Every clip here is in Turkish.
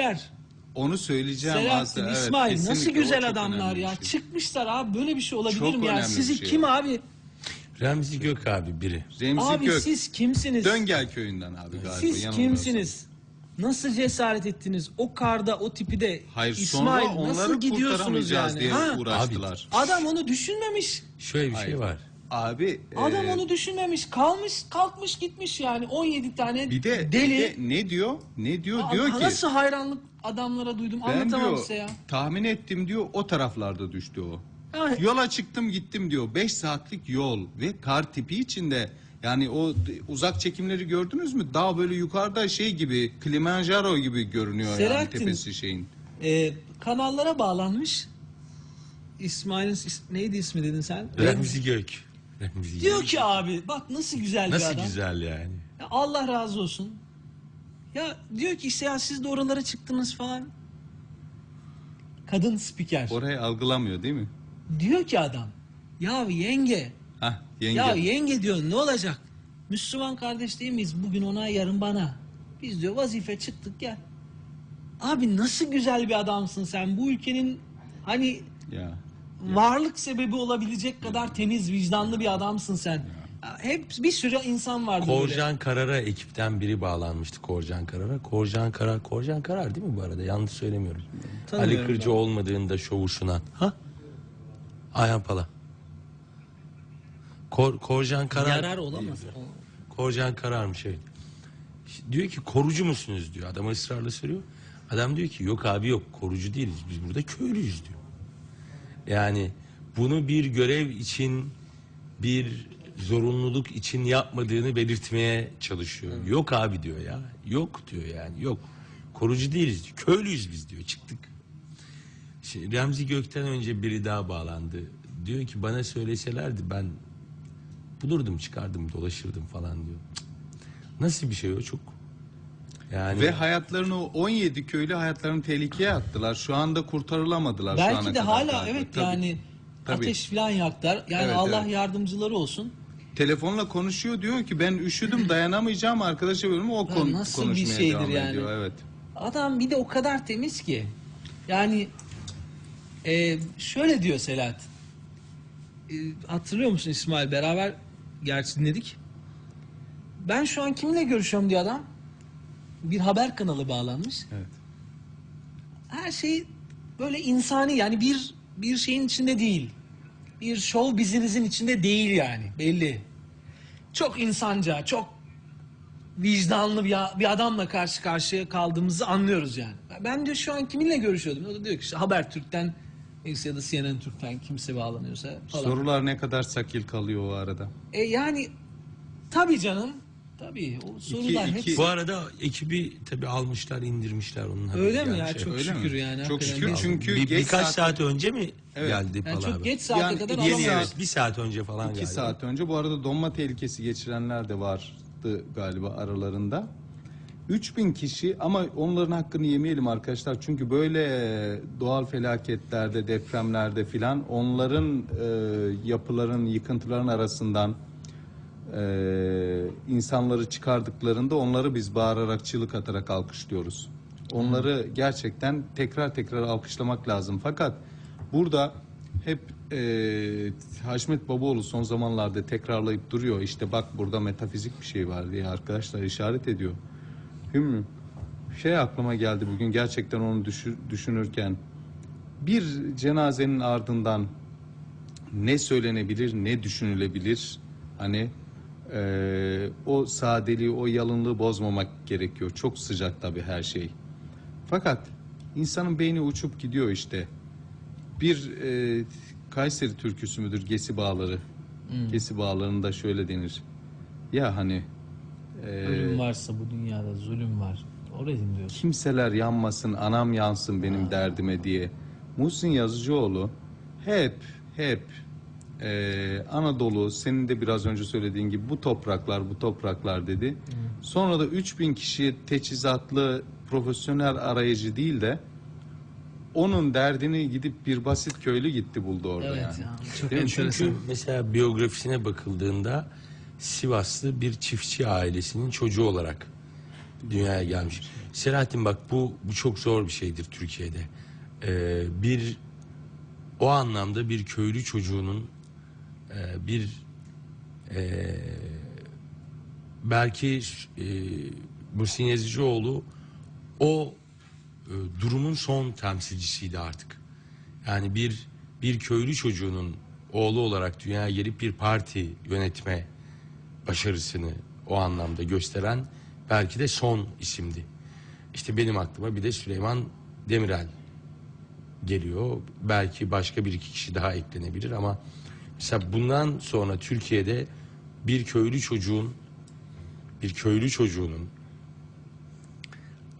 Yer. Onu söyleyeceğim Selahattin, aslında. Evet, İsmail nasıl kesinlikle. O güzel çok adamlar önemli ya. şey. Çıkmışlar abi böyle bir şey olabilir Çok mi ya? önemli bir Sizi şey kim abi? Remzi Gök abi biri. Remzi abi Gök. siz kimsiniz? Döngel köyünden abi galiba. siz yanılmıyorsam. kimsiniz? Nasıl cesaret ettiniz? O karda, o tipi de Hayır İsmail sonra nasıl gidiyorsunuz kurtaramayacağız yani? diye Ha? uğraştılar. Adam onu düşünmemiş. Şöyle bir Hayır. şey var. Abi Adam e, onu düşünmemiş. Kalmış, kalkmış gitmiş yani 17 tane bir de, deli. bir de ne diyor? Ne diyor? Aa, diyor ki Nasıl hayranlık adamlara duydum ben anlatamam diyor size ya. tahmin ettim diyor o taraflarda düştü o. Ya, Yola çıktım gittim diyor. 5 saatlik yol ve kar tipi içinde yani o d- uzak çekimleri gördünüz mü? Daha böyle yukarıda şey gibi Kilimanjaro gibi görünüyor yani Selahattin, tepesi şeyin. e, kanallara bağlanmış. İsmail'in is- neydi ismi dedin sen? Remzi Gök. Diyor ki abi bak nasıl güzel bir Nasıl adam. güzel yani. Ya Allah razı olsun. Ya diyor ki işte ya siz de oralara çıktınız falan. Kadın spiker. Orayı algılamıyor değil mi? Diyor ki adam. Ya yenge. Hah yenge. Ya yenge diyor ne olacak? Müslüman kardeş değil miyiz? Bugün ona yarın bana. Biz diyor vazife çıktık gel. Abi nasıl güzel bir adamsın sen. Bu ülkenin hani ya. Varlık sebebi olabilecek kadar temiz, vicdanlı bir adamsın sen. Hep bir sürü insan vardı böyle. Korcan Karar'a ekipten biri bağlanmıştı Korcan Karar'a. Korcan Karar, Korcan Karar değil mi bu arada? Yanlış söylemiyorum. Tanımıyorum Ali Kırcı ben. olmadığında şovu şunan. Ha? Ayhan Pala. Kor, Korcan Karar. Yarar olamaz. Korcan kararmış evet. İşte Diyor ki korucu musunuz diyor. Adam ısrarla soruyor. Adam diyor ki yok abi yok korucu değiliz. Biz burada köylüyüz diyor. Yani bunu bir görev için bir zorunluluk için yapmadığını belirtmeye çalışıyor. Yok abi diyor ya. Yok diyor yani yok. Korucu değiliz. Köylüyüz biz diyor. Çıktık. Şimdi Remzi Gök'ten önce biri daha bağlandı. Diyor ki bana söyleselerdi ben bulurdum çıkardım dolaşırdım falan diyor. Cık. Nasıl bir şey o çok yani Ve hayatlarını o 17 köylü hayatlarını tehlikeye attılar. Şu anda kurtarılamadılar şu ana Belki de kadar hala evet Tabii. yani Tabii. ateş falan yaktılar. Yani Evet, Allah evet. yardımcıları olsun. Telefonla konuşuyor diyor ki ben üşüdüm dayanamayacağım arkadaşa veriyorum o Ya kon- nasıl bir konuşmaya şeydir devam yani? ediyor. Evet. Adam bir de o kadar temiz ki. Yani e, şöyle diyor Selahat. E, hatırlıyor musun İsmail? Beraber gerçi dinledik. Ben şu an kiminle görüşüyorum diyor adam. Bir haber kanalı bağlanmış. Evet. Her şey böyle insani yani bir bir şeyin içinde değil. Bir show business'in içinde değil yani belli. Çok insanca, çok vicdanlı bir, bir adamla karşı karşıya kaldığımızı anlıyoruz yani. Ben diyor şu an kiminle görüşüyordum? O da diyor ki işte Habertürk'ten ya da CNN Türk'ten kimse bağlanıyorsa falan. Sorular ne kadar sakil kalıyor o arada. E yani tabii canım. Tabii o sorular iki- hepsi bu arada ekibi tabii almışlar indirmişler onun haberi öyle mi ya? gelmiş. Çok Öyle şükür mi? yani. Çok hakikaten. şükür çünkü Bir- geç birkaç saat- saat önce mi Evet. geldi yani Pala çok abi? geç saate Yani kadar iki Yeni alamadık. evet bir saat önce falan İki geldi. saat önce bu arada donma tehlikesi geçirenler de vardı galiba aralarında. 3000 kişi ama onların hakkını yemeyelim arkadaşlar. Çünkü böyle doğal felaketlerde, depremlerde filan onların e, yapıların, yıkıntıların arasından e, insanları çıkardıklarında onları biz bağırarak, çığlık atarak alkışlıyoruz. Onları gerçekten tekrar tekrar alkışlamak lazım. Fakat burada hep e, Haşmet Babaoğlu son zamanlarda tekrarlayıp duruyor. İşte bak burada metafizik bir şey var diye arkadaşlar işaret ediyor. Hümmü şey aklıma geldi bugün gerçekten onu düşü- düşünürken bir cenazenin ardından ne söylenebilir ne düşünülebilir hani eee, o sadeliği o yalınlığı bozmamak gerekiyor. Çok sıcak tabii her şey. Fakat insanın beyni uçup gidiyor işte. Bir eee, Kayseri türküsü müdür? Gesi Bağları. Gesi Bağları'nda şöyle denir. Ya hani eee, Ölüm varsa bu dünyada zulüm var. Oraya dinliyorsun. kimseler yanmasın, anam yansın benim derdime diye. Muhsin Yazıcıoğlu hep hep eee, Anadolu senin de biraz önce söylediğin gibi bu topraklar bu topraklar dedi. Sonra da 3000 kişi teçhizatlı profesyonel arayıcı değil de onun derdini gidip bir basit köylü gitti buldu orada Evet yani. ya. Çok Değil enteresan. Çünkü mesela biyografisine bakıldığında Sivaslı bir çiftçi ailesinin çocuğu olarak dünyaya gelmiş. Selahattin bak bu, bu çok zor bir şeydir Türkiye'de. Ee, bir o anlamda bir köylü çocuğunun e, bir e, belki e, Muhsin Yazıcıoğlu o e, durumun son temsilcisiydi artık. Yani bir bir köylü çocuğunun oğlu olarak dünyaya gelip bir parti yönetme başarısını o anlamda gösteren belki de son isimdi. İşte benim aklıma bir de Süleyman Demirel geliyor. Belki başka bir iki kişi daha eklenebilir ama mesela bundan sonra Türkiye'de bir köylü çocuğun bir köylü çocuğunun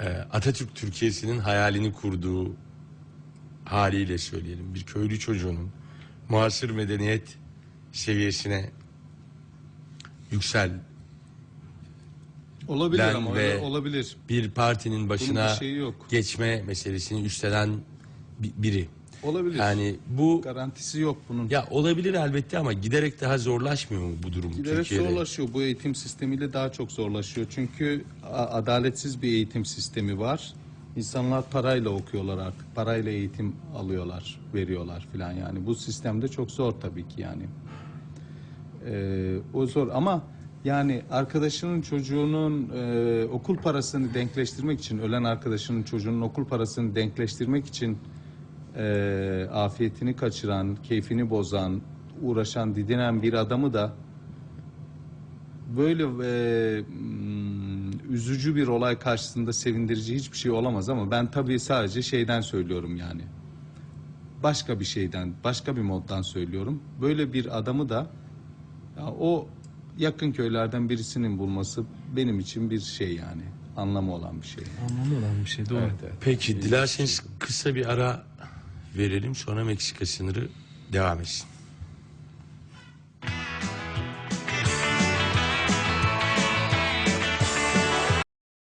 e, Atatürk Türkiye'sinin hayalini kurduğu haliyle söyleyelim. Bir köylü çocuğunun muasır medeniyet seviyesine yüksel Olabilir ama ve- olabilir. bir partinin başına şeyi yok. geçme meselesini üstlenen bi- biri. Olabilir. Yani bu garantisi yok bunun. ya olabilir elbette ama giderek daha zorlaşmıyor mu bu durum Giderek Türkiye'de? zorlaşıyor. Bu eğitim sistemiyle daha çok zorlaşıyor. Çünkü adaletsiz bir eğitim sistemi var. İnsanlar parayla okuyorlar artık. Parayla eğitim alıyorlar, veriyorlar filan yani. Bu sistemde çok zor tabii ki yani. Ee, o zor ama yani arkadaşının çocuğunun e, okul parasını denkleştirmek için ölen arkadaşının çocuğunun okul parasını denkleştirmek için e, afiyetini kaçıran, keyfini bozan, uğraşan, didinen bir adamı da böyle e, mm, üzücü bir olay karşısında sevindirici hiçbir şey olamaz ama ben tabii sadece şeyden söylüyorum yani. Başka bir şeyden, başka bir moddan söylüyorum. Böyle bir adamı da ya o yakın köylerden birisinin bulması benim için bir şey yani. Anlamı olan bir şey. Anlamı olan bir şey doğru. Evet, evet. Peki dilerseniz kısa bir ara verelim sonra Meksika sınırı devam etsin.